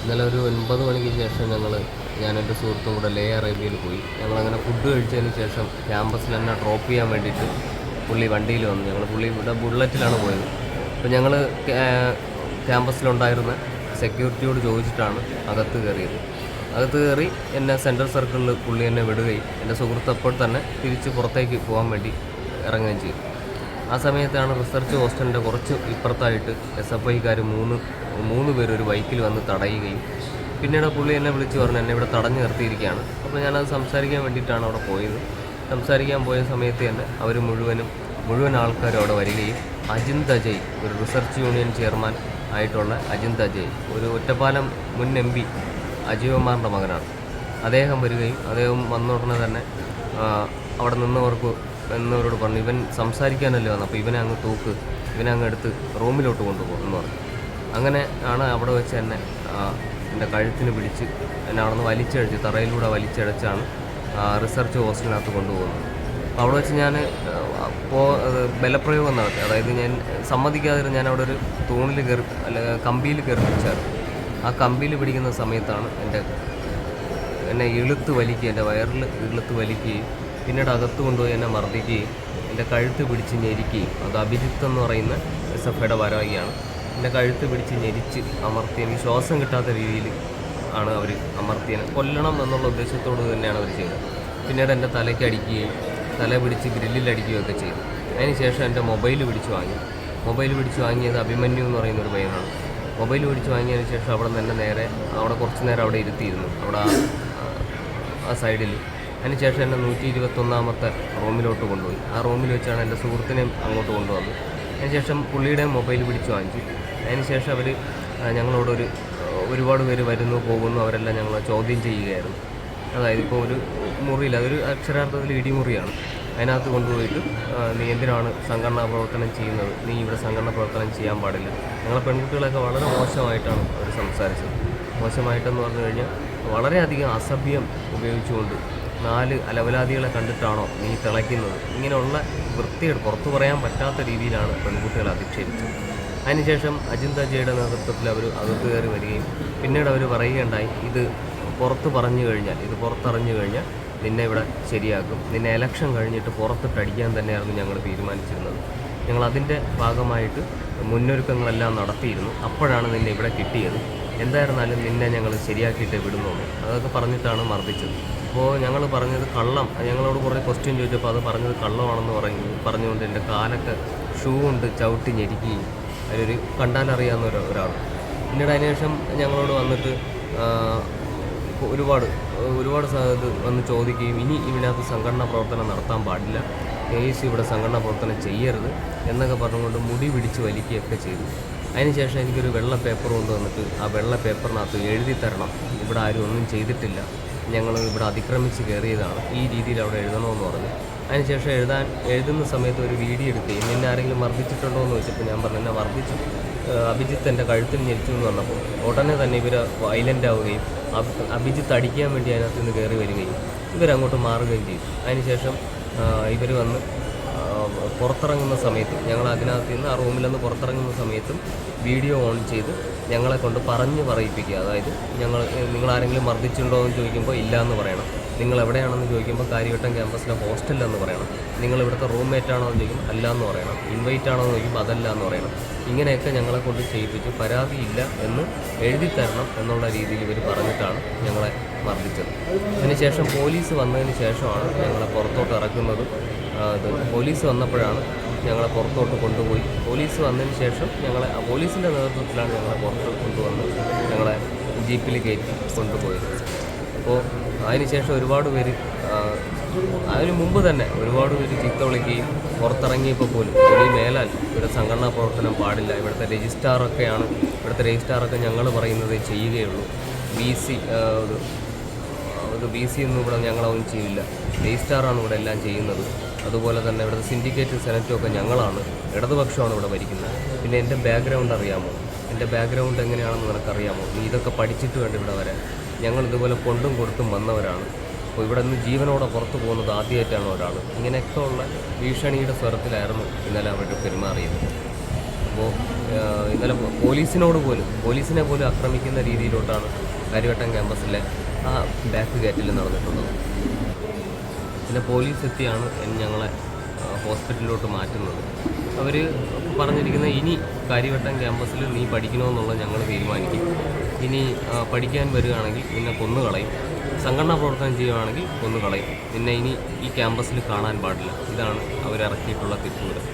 ഇന്നലെ ഒരു ഒൻപത് മണിക്ക് ശേഷം ഞങ്ങൾ ഞാൻ എന്റെ സുഹൃത്തും കൂടെ ലേ അറേബ്യയിൽ പോയി. ഞങ്ങളങ്ങനെ ഫുഡ് കഴിച്ചതിന് ശേഷം ക്യാമ്പസിൽ എന്നെ ഡ്രോപ്പ് ചെയ്യാൻ വേണ്ടിയിട്ട് പുള്ളി വണ്ടിയിൽ വന്നു. ഞങ്ങൾ പുള്ളി ഇവിടെ ബുള്ളറ്റിലാണ് പോയത്. അപ്പോൾ ഞങ്ങൾ ക്യാമ്പസിലുണ്ടായിരുന്ന സെക്യൂരിറ്റിയോട് ചോദിച്ചിട്ടാണ് അകത്ത് കയറിയത്. അകത്ത് കയറി എന്നെ സെൻട്രൽ സർക്കിളിൽ പുള്ളി എന്നെ വിടുകയും എന്റെ സുഹൃത്ത് അപ്പോൾ തന്നെ തിരിച്ച് പുറത്തേക്ക് പോകാൻ വേണ്ടി ഇറങ്ങുകയും ചെയ്തു. ആ സമയത്താണ് റിസർച്ച് ഹോസ്റ്റലിന്റെ കുറച്ച് ഇപ്പുറത്തായിട്ട് എസ് എഫ് ഐക്കാർ മൂന്ന് മൂന്ന് പേര് ഒരു ബൈക്കിൽ വന്ന് തടയുകയും പിന്നീട് പുള്ളി എന്നെ വിളിച്ച് പറഞ്ഞു എന്നെ ഇവിടെ തടഞ്ഞു നിർത്തിയിരിക്കുകയാണ്. അപ്പോൾ ഞാനത് സംസാരിക്കാൻ വേണ്ടിയിട്ടാണ് അവിടെ പോയത്. സംസാരിക്കാൻ പോയ സമയത്ത് തന്നെ അവർ മുഴുവനും മുഴുവൻ ആൾക്കാരും അവിടെ വരികയും അജിന്ത് അജയ് ഒരു റിസർച്ച് യൂണിയൻ ചെയർമാൻ ആയിട്ടുള്ള അജിന്ത് അജയ് ഒരു ഒറ്റപ്പാലം മുൻ എം പി അജയകുമാറിന്റെ മകനാണ്. അദ്ദേഹം വരികയും അദ്ദേഹം വന്ന ഉടനെ തന്നെ അവിടെ നിന്നവർക്ക് എന്നവരോട് പറഞ്ഞു ഇവൻ സംസാരിക്കാനല്ലേ വന്നു അപ്പോൾ ഇവനെ അങ്ങ് തൂക്ക്. ഇവനെ അങ്ങ് എടുത്ത് റൂമിലോട്ട് കൊണ്ടുപോകും എന്ന് പറഞ്ഞു. അങ്ങനെ ആണ് അവിടെ വെച്ച് എന്നെ എന്റെ കഴുത്തിന് പിടിച്ച് എന്നെ അവിടെ നിന്ന് വലിച്ചഴച്ച് തറയിലൂടെ വലിച്ചഴച്ചാണ് ആ, റിസർച്ച് ഹോസ്റ്റലിനകത്ത് കൊണ്ടുപോകുന്നത്. അപ്പോൾ അവിടെ വെച്ച് ഞാൻ പോ ബലപ്രയോഗം നടത്തി. അതായത് ഞാൻ സമ്മതിക്കാതെ ഞാൻ അവിടെ ഒരു തൂണിൽ കയറി അല്ല കമ്പിയിൽ കയറി ആ കമ്പിയിൽ പിടിക്കുന്ന സമയത്താണ് എന്റെ എന്നെ ഇളുത്ത് വലിക്കുകയും എന്റെ വയറിൽ ഇളുത്ത് വലിക്കുകയും പിന്നീട് അകത്ത് കൊണ്ടുപോയി എന്നെ മർദ്ദിക്കുകയും എന്റെ കഴുത്ത് പിടിച്ച് ഞെരിക്കുകയും അത് അഭിജിത്ത് എന്ന് പറയുന്ന എസ് എഫ് ഐയുടെ ഭാരവാഹിയാണ്. എന്റെ കഴുത്ത് പിടിച്ച് ഞെരിച്ച് അമർത്തി എനിക്ക് ശ്വാസം കിട്ടാത്ത രീതിയിൽ ആണ് അവർ അമർത്തിയത് കൊല്ലണം എന്നുള്ള ഉദ്ദേശത്തോട് തന്നെയാണ് അവർ ചെയ്തത്. പിന്നീട് എന്റെ തലയ്ക്ക് അടിക്കുകയും തല പിടിച്ച് ഗ്രില്ലിൽ അടിക്കുകയൊക്കെ ചെയ്തു. അതിനുശേഷം എന്റെ മൊബൈൽ പിടിച്ച് വാങ്ങി. മൊബൈൽ പിടിച്ച് വാങ്ങിയത് അഭിമന്യു എന്ന് പറയുന്ന ഒരു പയ്യനാണ്. മൊബൈൽ പിടിച്ച് വാങ്ങിയതിന് ശേഷം അവിടെ നിന്ന് തന്നെ നേരെ അവിടെ കുറച്ച് നേരം അവിടെ ഇരുത്തിയിരുന്നു. അവിടെ ആ സൈഡിൽ അതിനുശേഷം എന്നെ നൂറ്റി ഇരുപത്തൊന്നാമത്തെ റൂമിലോട്ട് കൊണ്ടുപോയി. ആ റൂമിൽ വെച്ചാണ് എന്റെ സുഹൃത്തിനെയും അങ്ങോട്ട് കൊണ്ടുവന്നത്. അതിനുശേഷം പുള്ളിയുടെ മൊബൈൽ പിടിച്ച് വാങ്ങിച്ചു. അതിനുശേഷം അവർ ഞങ്ങളോടൊരു ഒരുപാട് പേര് വരുന്നു പോകുന്നു അവരെല്ലാം ഞങ്ങളെ ചോദ്യം ചെയ്യുകയായിരുന്നു. അതായത് ഇപ്പോൾ ഒരു മുറിയിൽ അതൊരു അക്ഷരാർത്ഥത്തിൽ ഇടിമുറിയാണ്. അതിനകത്ത് കൊണ്ടുപോയിട്ട് നീ എന്തിനാണ് സംഘടനാ പ്രവർത്തനം ചെയ്യുന്നത്? നീ ഇവിടെ സംഘടനാ പ്രവർത്തനം ചെയ്യാൻ പാടില്ല. ഞങ്ങളെ പെൺകുട്ടികളൊക്കെ വളരെ മോശമായിട്ടാണ് അവർ സംസാരിച്ചത്. മോശമായിട്ടെന്ന് പറഞ്ഞു കഴിഞ്ഞാൽ വളരെയധികം അസഭ്യം ഉപയോഗിച്ചുകൊണ്ട് നാല് അലവലാദികളെ കണ്ടിട്ടാണോ നീ തിളയ്ക്കുന്നത്? ഇങ്ങനെയുള്ള വൃത്തികേട് പുറത്തു പറയാൻ പറ്റാത്ത രീതിയിലാണ് പെൺകുട്ടികൾ അധിക്ഷേപിച്ചത്. അതിനുശേഷം അജിന്ത ജയുടെ നേതൃത്വത്തിൽ അവർ അകത്ത് കയറി വരികയും പിന്നീട് അവർ പറയുകയുണ്ടായി ഇത് പുറത്ത് പറഞ്ഞു കഴിഞ്ഞാൽ ഇത് പുറത്തറിഞ്ഞു കഴിഞ്ഞാൽ നിന്നെ ഇവിടെ ശരിയാക്കും. നിന്നെ എലക്ഷൻ കഴിഞ്ഞിട്ട് പുറത്തിട്ടടിക്കാൻ തന്നെയായിരുന്നു ഞങ്ങൾ തീരുമാനിച്ചിരുന്നത്. ഞങ്ങൾ അതിന്റെ ഭാഗമായിട്ട് മുന്നൊരുക്കങ്ങളെല്ലാം നടത്തിയിരുന്നു. അപ്പോഴാണ് നിന്നെ ഇവിടെ കിട്ടിയത്. എന്തായിരുന്നാലും നിന്നെ ഞങ്ങൾ ശരിയാക്കിയിട്ടേ വിടുന്നുള്ളൂ. അതൊക്കെ പറഞ്ഞിട്ടാണ് മർദ്ദിച്ചത്. അപ്പോൾ ഞങ്ങൾ പറഞ്ഞത് കള്ളം. ഞങ്ങളോട് കുറേ ക്വസ്റ്റ്യൻ ചോദിച്ചപ്പോൾ അത് പറഞ്ഞത് കള്ളമാണെന്ന് പറഞ്ഞു. പറഞ്ഞുകൊണ്ട് എന്റെ കാലൊക്കെ ഷൂ കൊണ്ട് ചവിട്ടി ഞെരിക്കുകയും അതിലൊരു കണ്ടാലറിയാവുന്ന ഒരു ഒരാൾ. പിന്നീട് അതിനുശേഷം ഞങ്ങളോട് വന്നിട്ട് ഒരുപാട് ഒരുപാട് ഇത് വന്ന് ചോദിക്കുകയും ഇനി ഇതിനകത്ത് സംഘടനാ പ്രവർത്തനം നടത്താൻ പാടില്ല. എ സി ഇവിടെ സംഘടനാ പ്രവർത്തനം ചെയ്യരുത് എന്നൊക്കെ പറഞ്ഞുകൊണ്ട് മുടി പിടിച്ച് വലിക്കുകയൊക്കെ ചെയ്തു. അതിനുശേഷം എനിക്കൊരു വെള്ള പേപ്പർ കൊണ്ട് വന്നിട്ട് ആ വെള്ള പേപ്പറിനകത്ത് എഴുതി തരണം. ഇവിടെ ആരും ഒന്നും ചെയ്തിട്ടില്ല. ഞങ്ങൾ ഇവിടെ അതിക്രമിച്ച് കയറിയതാണ്. ഈ രീതിയിൽ അവിടെ എഴുതണമെന്ന് പറഞ്ഞു. അതിനുശേഷം എഴുതാൻ എഴുതുന്ന സമയത്ത് ഒരു വീഡിയോ എടുക്കുകയും നിന്നെ ആരെങ്കിലും മർദ്ദിച്ചിട്ടുണ്ടോ എന്ന് ചോദിച്ചപ്പോൾ ഞാൻ പറഞ്ഞു എന്നെ മർദ്ദിച്ചു അഭിജിത്ത് എന്റെ കഴുത്തിൽ ഞെരിച്ചു എന്ന് പറഞ്ഞപ്പോൾ ഉടനെ തന്നെ ഇവർ വയലന്റ് ആവുകയും അഭി- അഭിജിത്ത് അടിക്കാൻ വേണ്ടി അതിനകത്ത് നിന്ന് കയറി വരികയും ഇവരങ്ങോട്ട് മാറുകയും ചെയ്തു. അതിനുശേഷം ഇവർ വന്ന് പുറത്തിറങ്ങുന്ന സമയത്ത് ഞങ്ങൾ അതിനകത്ത് നിന്ന് ആ റൂമിൽ നിന്ന് പുറത്തിറങ്ങുന്ന സമയത്തും വീഡിയോ ഓൺ ചെയ്ത് ഞങ്ങളെ കൊണ്ട് പറഞ്ഞ് പറയിപ്പിക്കുക. അതായത് ഞങ്ങൾ നിങ്ങൾ ആരെങ്കിലും മർദ്ദിച്ചിട്ടുണ്ടോ എന്ന് ചോദിക്കുമ്പോൾ ഇല്ല എന്ന് പറയണം. നിങ്ങൾ എവിടെയാണെന്ന് ചോദിക്കുമ്പോൾ കാര്യവട്ടം ക്യാമ്പസിലെ ഹോസ്റ്റലിലെന്ന് പറയണം. നിങ്ങൾ ഇവിടുത്തെ റൂംമേറ്റ് ആണോ എന്ന് ചോദിക്കും അല്ല എന്ന് പറയണം. ഇൻവൈറ്റ് ആണോ എന്ന് ചോദിക്കുമ്പോൾ അതല്ല എന്ന് പറയണം. ഇങ്ങനെയൊക്കെ ഞങ്ങളെ കൊണ്ട് ചെയ്യിപ്പിച്ച്. പരാതിയില്ല എന്ന് എഴുതി തരണം എന്നുള്ള രീതിയിൽ ഇവർ പറഞ്ഞിട്ടാണ് ഞങ്ങളെ മർദ്ദിച്ചത്. അതിനുശേഷം പോലീസ് വന്നതിന് ശേഷമാണ് ഞങ്ങളെ പുറത്തോട്ട് ഇറക്കുന്നത്. ഇത് പോലീസ് വന്നപ്പോഴാണ് ഞങ്ങളെ പുറത്തോട്ട് കൊണ്ടുപോയി. പോലീസ് വന്നതിന് ശേഷം ഞങ്ങളെ പോലീസിന്റെ നേതൃത്വത്തിലാണ് ഞങ്ങളെ പുറത്തോട്ട് കൊണ്ടുവന്ന് ഞങ്ങളെ ജീപ്പിൽ കയറ്റി കൊണ്ടുപോയത്. അപ്പോൾ അതിനുശേഷം ഒരുപാട് പേര് അതിന് മുമ്പ് തന്നെ ഒരുപാട് പേര് ചീത്ത വിളിക്കുകയും പുറത്തിറങ്ങിയപ്പോൾ പോലും ഇനി മേലാൽ ഇവിടെ സംഘടനാ പ്രവർത്തനം പാടില്ല. ഇവിടുത്തെ രജിസ്ട്രാറൊക്കെയാണ് ഇവിടുത്തെ രജിസ്ട്രാറൊക്കെ ഞങ്ങൾ പറയുന്നത് ചെയ്യുകയുള്ളൂ. ബി സി ഇത് ബി സി ഒന്നും ഇവിടെ ഞങ്ങളൊന്നും ചെയ്യില്ല. രജിസ്ട്രാറാണ് ഇവിടെ എല്ലാം ചെയ്യുന്നത്. അതുപോലെ തന്നെ ഇവിടുത്തെ സിൻഡിക്കേറ്റ് സെനറ്റും ഒക്കെ ഞങ്ങളാണ് ഇടതുപക്ഷമാണ് ഇവിടെ ഭരിക്കുന്നത്. പിന്നെ എന്റെ ബാക്ക്ഗ്രൗണ്ട് അറിയാമോ? എന്റെ ബാക്ക്ഗ്രൗണ്ട് എങ്ങനെയാണെന്ന് നിനക്കറിയാമോ? നീ ഇതൊക്കെ പഠിച്ചിട്ട് വേണ്ട ഇവിടെ വരാൻ. ഞങ്ങൾ ഇതുപോലെ കൊണ്ടും കൊടുത്തും വന്നവരാണ്. അപ്പോൾ ഇവിടെ നിന്ന് ജീവനോടെ പുറത്തു പോകുന്നത് ആദ്യമായിട്ടാണ് ഒരാൾ. ഇങ്ങനെയൊക്കെ ഉള്ള ഭീഷണിയുടെ സ്വരത്തിലായിരുന്നു ഇന്നലെ അവർ പെരുമാറിയത്. അപ്പോൾ ഇന്നലെ പോലീസിനോട് പോലും പോലീസിനെ പോലും ആക്രമിക്കുന്ന രീതിയിലോട്ടാണ് കാര്യവട്ടം ക്യാമ്പസിലെ ആ ബാക്ക് ഗേറ്റിൽ നടന്നിട്ടുള്ളത്. പിന്നെ പോലീസ് എത്തിയാണ് ഞങ്ങളെ ഹോസ്പിറ്റലിലോട്ട് മാറ്റുന്നത്. അവർ പറഞ്ഞിരിക്കുന്നത് ഇനി കാര്യവട്ടം ക്യാമ്പസിൽ നീ പഠിക്കണമെന്നുള്ളത് ഞങ്ങൾ തീരുമാനിക്കും. ഇനി പഠിക്കാൻ വരികയാണെങ്കിൽ നിന്നെ കൊന്നു കൊന്നുകളയും. സംഘടനാ പ്രവർത്തനം ചെയ്യുകയാണെങ്കിൽ കൊന്നുകളയും. നിന്നെ ഇനി ഈ ക്യാമ്പസിൽ കാണാൻ പാടില്ല. ഇതാണ് അവരിറക്കിയിട്ടുള്ള തിരിച്ചുവിടൽ